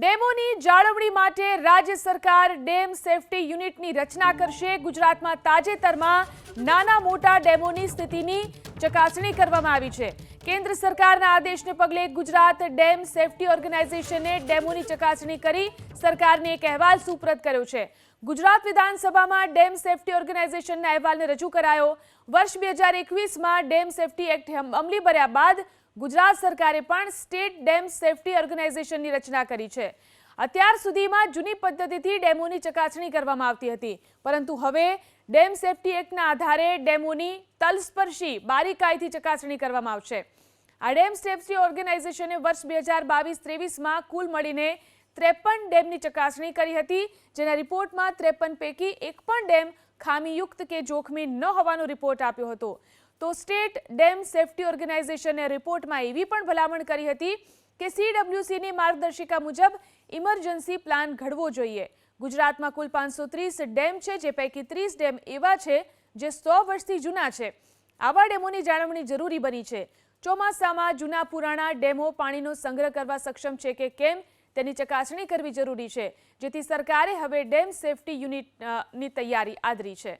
ડેમોની જાળવણી માટે રાજ્ય સરકાર ડેમ સેફટી યુનિટની રચના કરશે. ગુજરાતમાં તાજેતરમાં નાના મોટા ડેમોની સ્થિતિની ચકાસણી કરવામાં આવી છે. કેન્દ્ર સરકારના આદેશને પગલે ગુજરાત ડેમ સેફટી ઓર્ગેનાઇઝેશને ડેમોની ચકાસણી કરી સરકારને એક અહેવાલ સુપ્રત કર્યો છે. ગુજરાત વિધાનસભામાં ડેમ સેફટી ઓર્ગેનાઇઝેશનના અહેવાલને રજૂ કરાયો. વર્ષ બે હજાર એકવીસમાં ડેમ સેફટી એક્ટ અમલી બન્યા બાદ ગુજરાત સરકારે પણ સ્ટેટ ડેમ સેફટી ઓર્ગેનાઇઝેશનની રચના કરી છે. અત્યાર સુધીમાં જૂની પદ્ધતિથી ડેમોની ચકાસણી કરવામાં આવતી હતી. પરંતુ હવે ડેમ સેફટી એક્ટના આધારે ડેમોની તલસ્પર્શી બારીકાઈથી ચકાસણી કરવામાં આવશે. આ ડેમ સેફટી ઓર્ગેનાઇઝેશને વર્ષ બે હજાર બાવીસ ત્રેવીસમાં કુલ મળીને ત્રેપન ડેમની ચકાસણી કરી હતી, જેના રિપોર્ટમાં ત્રેપન પૈકી એક પણ ડેમ ખામીયુક્ત કે જોખમી ન હોવાનો રિપોર્ટ આપ્યો હતો. તો સ્ટેટ ડેમ સેફટી ઓર્ગેનાઇઝેશને રિપોર્ટમાં એવી પણ ભલામણ કરી હતી કે સીડબ્લ્યુસીની માર્ગદર્શિકા મુજબ ઇમરજન્સી પ્લાન ઘડવો જોઈએ. ગુજરાતમાં કુલ પાંચસો ત્રીસ ડેમ છે, જે પૈકી ત્રીસ ડેમ એવા છે, જે સો વર્ષથી જૂના છે. આવા ડેમોની જાળવણી જરૂરી બની છે. ચોમાસામાં જૂના પુરાણા ડેમો પાણીનો સંગ્રહ કરવા સક્ષમ છે કે કેમ, તેની ચકાસણી કરવી જરૂરી છે, જેથી સરકારે હવે ડેમ સેફટી યુનિટની તૈયારી આદરી છે.